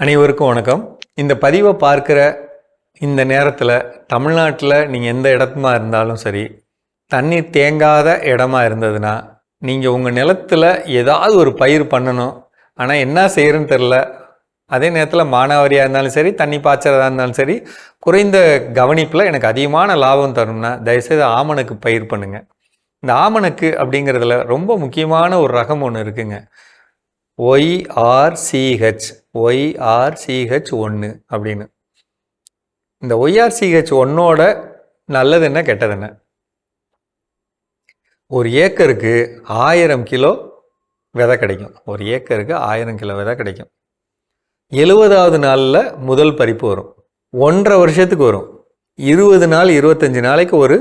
அனைவருக்கும் வணக்கம். இந்த பதிவை பார்க்குற இந்த நேரத்தில் தமிழ்நாட்டில் நீங்கள் எந்த இடத்துமா இருந்தாலும் சரி தண்ணீர் தேங்காத இடமா இருந்ததுன்னா நீங்கள் உங்கள் நிலத்தில் ஏதாவது ஒரு பயிர் பண்ணணும். ஆனால் என்ன செய்கிறேன்னு தெரில அதே நேரத்தில் மானாவாரியாக இருந்தாலும் சரி தண்ணி பாய்ச்சறதா இருந்தாலும் சரி குறைந்த கவனிப்பில் எனக்கு அதிகமான லாபம் தரும்னா தயவுசெய்து ஆமணக்கு பயிர் பண்ணுங்க. இந்த ஆமணக்கு அப்படிங்கிறதுல ரொம்ப முக்கியமான ஒரு ரகம் ஒன்று இருக்குங்க. ஒய்ஆர்சிஹெச். ஒய்ஆர்சிஹெச் ஒன்று அப்படின்னு. இந்த ஒய்ஆர்சிஹெச் ஒன்னோட நல்லது என்ன கெட்டது என்ன ஒரு ஏக்கருக்கு ஆயிரம் கிலோ விதை கிடைக்கும். ஒரு ஏக்கருக்கு ஆயிரம் கிலோ விதை கிடைக்கும். எழுபதாவது நாளில் முதல் பறிப்பு வரும். ஒன்றரை வருஷத்துக்கு வரும். இருபது நாள் இருபத்தஞ்சி நாளைக்கு ஒரு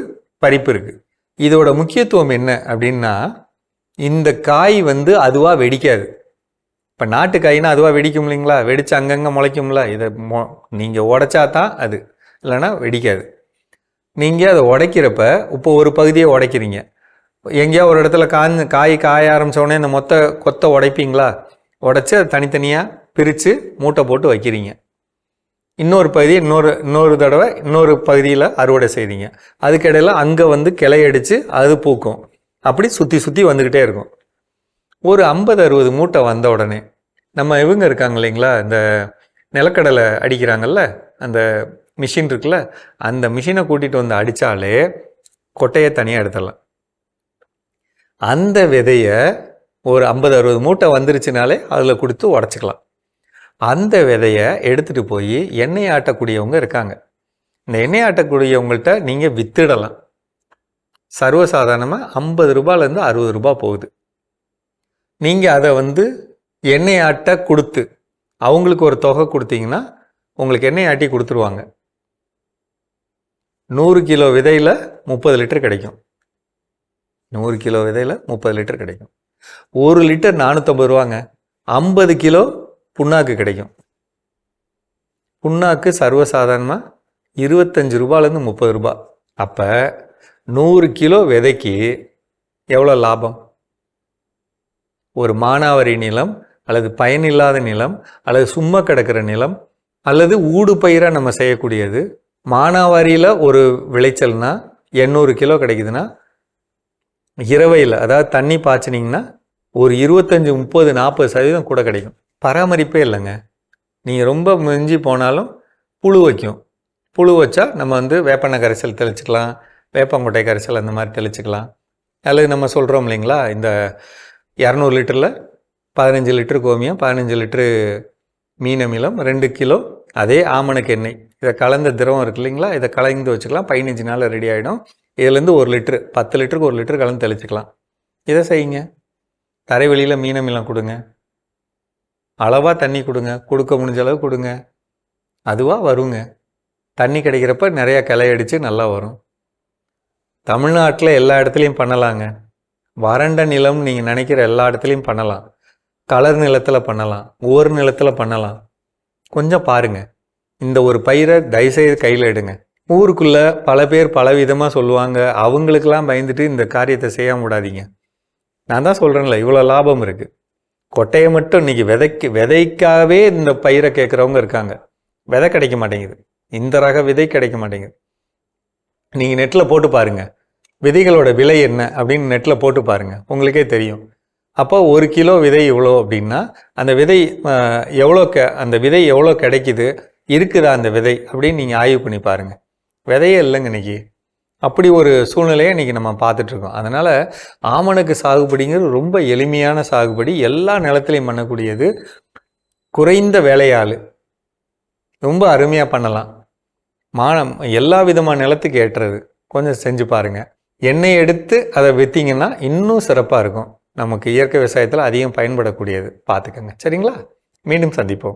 பறிப்பு இருக்குது இதோட முக்கியத்துவம் என்ன அப்படின்னா இந்த காய் வந்து அதுவாக வெடிக்காது. இப்போ நாட்டு காய்னா அதுவாக வெடிக்கும் இல்லைங்களா? வெடிச்சு அங்கங்கே முளைக்கும்ல. இதை மொ நீங்கள் உடைச்சா தான் அது. இல்லைன்னா வெடிக்காது. நீங்கள் அதை உடைக்கிறப்ப இப்போ ஒரு பகுதியை உடைக்கிறீங்க. எங்கேயோ ஒரு இடத்துல காஞ்ச காய் காய ஆரம்பிச்ச உடனே இந்த மொத்த கொத்தை உடைப்பீங்களா? உடைச்சி அதை தனித்தனியாக பிரித்து மூட்டை போட்டு வைக்கிறீங்க. இன்னொரு பகுதி இன்னொரு இன்னொரு தடவை இன்னொரு பகுதியில் அறுவடை செய்கிறீங்க அதுக்கிடையில் அங்கே வந்து கிளையடித்து அது பூக்கும். அப்படி சுற்றி சுற்றி வந்துக்கிட்டே இருக்கும். ஒரு ஐம்பது அறுபது மூட்டை வந்த உடனே நம்ம இவங்க இருக்காங்க இல்லைங்களா இந்த நிலக்கடலை அடிக்கிறாங்கல்ல அந்த மிஷின் இருக்குல்ல அந்த மிஷினை கூட்டிகிட்டு வந்து அடித்தாலே கொட்டையை தனியாக எடுத்துடலாம். அந்த விதையை ஒரு ஐம்பது அறுபது மூட்டை வந்துருச்சுனாலே அதில் கொடுத்து உடச்சிக்கலாம். அந்த விதையை எடுத்துகிட்டு போய் எண்ணெய் ஆட்டக்கூடியவங்க இருக்காங்க. இந்த எண்ணெய் ஆட்டக்கூடியவங்கள்ட்ட நீங்கள் வித்துடலாம். சர்வசாதாரணமாக ஐம்பது ரூபாலேருந்து அறுபது ரூபாய் போகுது. நீங்கள் அதை வந்து எண்ணெய் ஆட்ட கொடுத்து அவங்களுக்கு ஒரு தொகை கொடுத்தீங்கன்னா உங்களுக்கு எண்ணெய் ஆட்டி கொடுத்துருவாங்க. நூறு கிலோ விதையில் முப்பது லிட்டர் கிடைக்கும். நூறு கிலோ விதையில் முப்பது லிட்டர் கிடைக்கும். ஒரு லிட்டர் நானூற்றம்பது ரூபாங்க. ஐம்பது கிலோ புண்ணாக்கு கிடைக்கும். புண்ணாக்கு சர்வசாதாரணமாக இருபத்தஞ்சு ரூபாலேருந்து முப்பது ரூபா. அப்போ நூறு கிலோ விதைக்கு எவ்வளோ லாபம்? ஒரு மானாவாரி நிலம் அல்லது பயனில்லாத நிலம் அல்லது சும்மா கிடக்கிற நிலம் அல்லது ஊடு பயிராக நம்ம செய்யக்கூடியது. மானாவாரியில் ஒரு விளைச்சல்னா எண்ணூறு கிலோ கிடைக்குதுன்னா இரவையில் அதாவது தண்ணி பாய்ச்சினீங்கன்னா ஒரு இருபத்தஞ்சி முப்பது நாற்பது சதவீதம் கூட கிடைக்கும். பராமரிப்பே இல்லைங்க. நீங்கள் ரொம்ப மிஞ்சி போனாலும் புழு வைக்கும். புழு வச்சா நம்ம வந்து வேப்பெண்ணெய் கரைசல் தெளிச்சுக்கலாம் வேப்பங்கொட்டை கரைசல் அந்த மாதிரி தெளிச்சுக்கலாம். அல்லது நம்ம சொல்கிறோம் இல்லைங்களா இந்த இரநூறு லிட்டரில் பதினஞ்சு லிட்டரு கோமியம் பதினஞ்சு லிட்டரு மீன் அமிலம் ரெண்டு கிலோ அதே ஆமணக்கு எண்ணெய். இதை கலந்த திரவம் இருக்கு இல்லைங்களா? இதை கலந்து வச்சுக்கலாம். பதினஞ்சு நாளில் ரெடி ஆகிடும் இதுலேருந்து ஒரு லிட்ரு பத்து லிட்டருக்கு ஒரு லிட்டரு கலந்து தெளிச்சுக்கலாம். இதை செய்யுங்க. தரைவெளியில் மீனமிலம் மீன் அமிலம் கொடுங்க. அளவாக தண்ணி கொடுங்க. கொடுக்க முடிஞ்ச அளவு கொடுங்க. அதுவாக வருங்க. தண்ணி கிடைக்கிறப்ப நிறையா கிளை அடித்து நல்லா வரும். தமிழ்நாட்டில் எல்லா இடத்துலையும் பண்ணலாங்க. வறண்ட நிலம் நீங்கள் நினைக்கிற எல்லா இடத்துலையும் பண்ணலாம். கலர் நிலத்தில் பண்ணலாம். ஓர் நிலத்தில் பண்ணலாம். கொஞ்சம் பாருங்க. இந்த ஒரு பயிரை தயவுசெய்து கையில் எடுங்க. ஊருக்குள்ளே பல பேர் பல விதமாக சொல்லுவாங்க. அவங்களுக்கெல்லாம் பயந்துட்டு இந்த காரியத்தை செய்ய விடாதீங்க. நான் தான் சொல்கிறேன்ல இவ்வளோ லாபம் இருக்குது கொட்டையை மட்டும் இன்னைக்கு விதைக்கு விதைக்காகவே இந்த பயிரை கேட்குறவங்க இருக்காங்க. விதை கிடைக்க மாட்டேங்குது. இந்த ரக விதை கிடைக்க மாட்டேங்குது. நீங்கள் நெட்டில் போட்டு பாருங்கள் விதைகளோட விலை என்ன அப்படின்னு நெட்டில் போட்டு பாருங்கள் உங்களுக்கே தெரியும். அப்போ ஒரு கிலோ விதை இவ்வளோ அப்படின்னா அந்த விதை எவ்வளோ க அந்த விதை எவ்வளோ கிடைக்குது இருக்குதா அந்த விதை அப்படின்னு நீங்கள் ஆய்வு பண்ணி பாருங்கள் விதையே இல்லைங்க இன்னைக்கு. அப்படி ஒரு சூழ்நிலையை இன்னைக்கு நம்ம பார்த்துட்ருக்கோம் அதனால் ஆமணக்கு சாகுபடிங்கிறது ரொம்ப எளிமையான சாகுபடி. எல்லா நிலத்துலையும் பண்ணக்கூடியது குறைந்த வேலையாள். ரொம்ப அருமையாக பண்ணலாம். மானம் எல்லா விதமான நிலத்துக்கு ஏற்றது. கொஞ்சம் செஞ்சு பாருங்கள் எண்ணெய் எடுத்து அதை விற்றீங்கன்னா இன்னும் சிறப்பாக இருக்கும். நமக்கு இயற்கை விவசாயத்தில் அதிகம் பயன்படக்கூடியது. பார்த்துக்கோங்க. சரிங்களா? மீண்டும் சந்திப்போம்.